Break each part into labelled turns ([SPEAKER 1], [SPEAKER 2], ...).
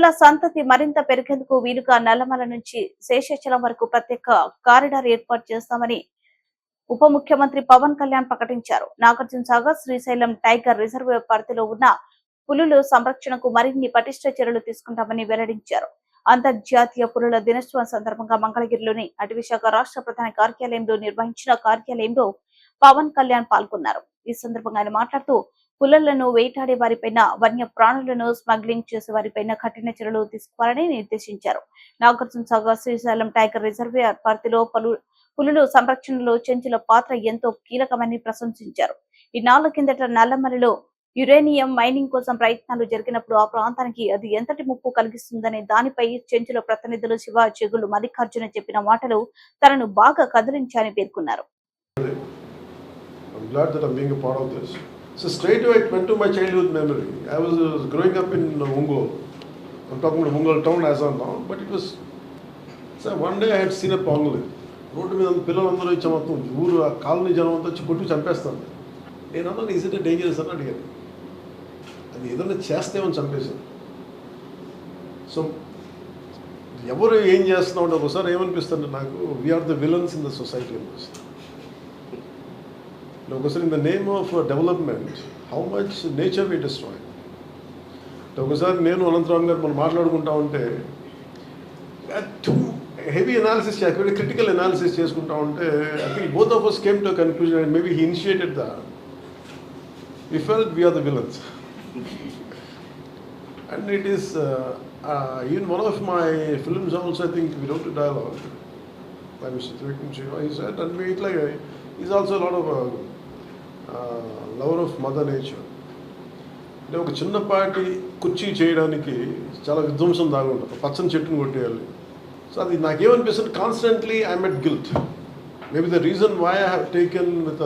[SPEAKER 1] పులుల సంతతి మరింత పెరిగేందుకు వీలుగా నల్లమల నుంచి శేషాచలం వరకు ప్రత్యేక కారిడార్ ఏర్పాటు చేస్తామని ఉప ముఖ్యమంత్రి పవన్ కళ్యాణ్ ప్రకటించారు. నాగార్జున సాగర్ శ్రీశైలం టైగర్ రిజర్వ్ పరిధిలో ఉన్న పులుల సంరక్షణకు మరిన్ని పటిష్ట చర్యలు తీసుకుంటామని వెల్లడించారు. అంతర్జాతీయ పులుల దినోత్సవం సందర్భంగా మంగళగిరిలోని అటవీశాఖ రాష్ట్ర ప్రధాన కార్యాలయంలో నిర్వహించిన కార్యాలయంలో పవన్ కళ్యాణ్ పాల్గొన్నారు. ఈ సందర్భంగా ఆయన మాట్లాడుతూ పుల్లలను వేటాడే వారిపై వన్య ప్రాణులను స్మగ్లింగ్ చేసే వారిపై కఠిన చర్యలు తీసుకోవాలని నిర్దేశించారు. నాగార్జున సాగర్ శ్రీశైలం టైగర్ రిజర్వేయర్ పరిధిలో పలు పులులు సంరక్షణలో చెంచుల పాత్ర ఎంతో కీలకమని ప్రశంసించారు. ఈ నాలుగు కిందట నల్లమలలో యురేనియం మైనింగ్ కోసం ప్రయత్నాలు జరిగినప్పుడు ఆ ప్రాంతానికి అది ఎంతటి ముప్పు కలిగిస్తుందనే దానిపై చెంచుల ప్రతినిధులు శివ చెగులు మల్లికార్జున చెప్పిన మాటలు తనను బాగా కదిలించాయని పేర్కొన్నారు.
[SPEAKER 2] I'm glad that I'm being a part of this. So straight away it went to my childhood memory. I was, uh, growing up in uh, Ungol. I'm talking about Ungol town as of now, but it was. So one day I had seen a pongli. Road మీద పిల్లలందరూ ఇచ్చే మొత్తం ఊరు ఆ colony జనం అంతా వచ్చి కొట్టి చంపేస్తాను నేను అన్నాను ఈజ్ ఇట్ డేంజరస్ అని అడిగాను అది ఏదైనా చేస్తేమని చంపేశాను సో ఎవరు ఏం చేస్తున్నాం అంటే ఒకసారి ఏమనిపిస్తుంది నాకు we are the villains in the society అనిపిస్తుంది ఒకసారి in the name of development how much nature we destroy ఒకసారి నేను అనంతరామ్ గారు మనం మాట్లాడుకుంటా ఉంటే టూ హెవీ అనాలిసిస్ చేయాలి క్రిటికల్ అనాలిసిస్ చేసుకుంటా ఉంటే I think both of us came to conclusion and maybe he initiated the we felt we are the villains and it is even one of my films also I think we wrote dialogue by Mr. Trivikram Shiva. He said, and we lover of mother nature. అంటే ఒక చిన్నపాటి కుర్చీ చేయడానికి చాలా విధ్వంసం దాగి ఉంటుంది. పచ్చని చెట్టును కొట్టేయాలి. సో అది నాకేమనిపిస్తుంది? Constantly I'm at guilt maybe the reason why I have taken with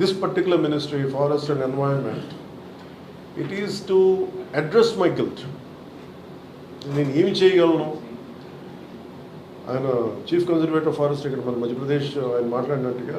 [SPEAKER 2] this particular ministry forest and environment it is to address my guilt నేను ఏమి చేయగలను? ఆయన చీఫ్ కన్జర్వేటర్ ఫారెస్ట్ ఇక్కడ మన మధ్యప్రదేశ్ ఆయన మాట్లాడినట్టుగా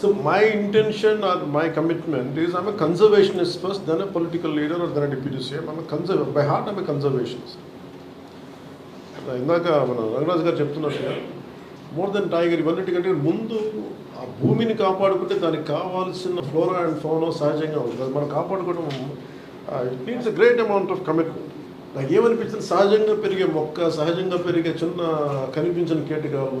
[SPEAKER 2] so my intention or my commitment is I'm conservationist first then a political leader or then deputy CM I'm conserve by heart I'm conservationist ఇందాక మన రంగరాజు గారు చెప్తున్నట్టుగా మోర్ దెన్ టైగర్ ఇవన్నిటికంటే ముందు ఆ భూమిని కాపాడుకుంటే దానికి కావాల్సిన ఫ్లోరా అండ్ ఫోనో సహజంగా ఉంటుంది. అది మనం కాపాడుకోవడం it means a great amount of commitment నాకు ఏమనిపించింది సహజంగా పెరిగే మొక్క సహజంగా పెరిగే చిన్న కనిపించిన కీటకాలు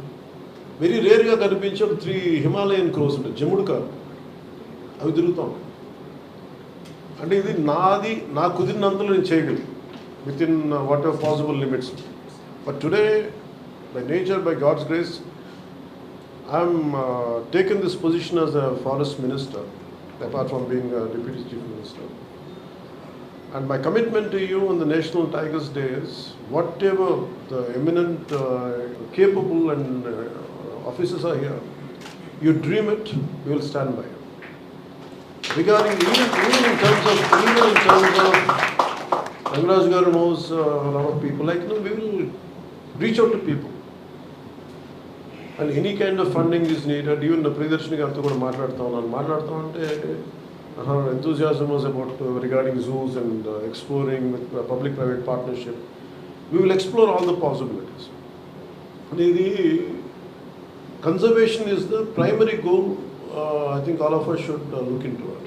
[SPEAKER 2] వెరీ రేర్గా కనిపించే ఒక త్రీ హిమాలయన్ క్రోస్ ఉంటాయి జముడు కాదు. అవి తిరుగుతాం. అంటే ఇది నాది నా కుదిరినంతలో నేను చేయగలను. Within whatever possible limits but today by nature by God's grace I'm taken this position as a forest minister apart from being deputy chief minister and my commitment to you on the national tigers days whatever the eminent capable and officers are here you dream it you will stand by regarding Rangaraj garu knows people like no we will reach out to people and any kind of funding is needed even Priyadarshini గారితో కూడా మాట్లాడతా ఉన్నాను మాట్లాడతాం అంటే her enthusiasm was about uh, regarding zoos and uh, exploring with uh, public-private partnership. We will explore all the possibilities. And ఇది conservation is the primary goal. Uh, I think all of us should uh, look into it.